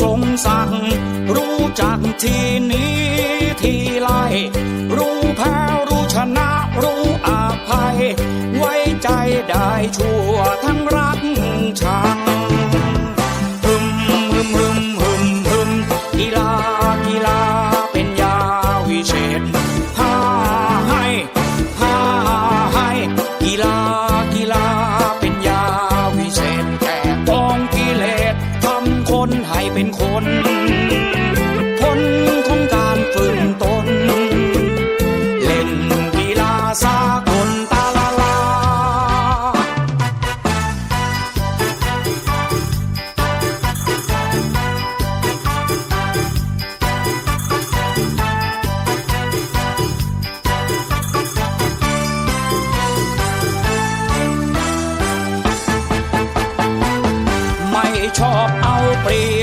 ทรงสั่งรู้จักทีนี้ทีไรรู้แพ้รู้ชนะรู้อภัย ไว้ใจได้ชั่วทั้งรักชา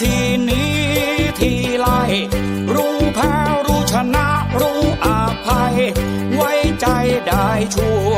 ทีนี้ทีไรรู้แพ้รู้ชนะรู้อภัย ไว้ใจได้ชั่ว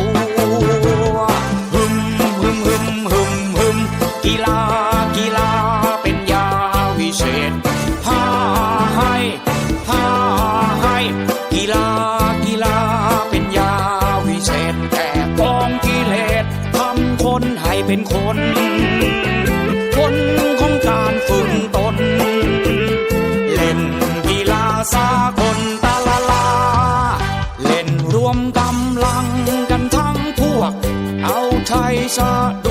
กำลังกันทั้งพวก เอาไทยสะดุ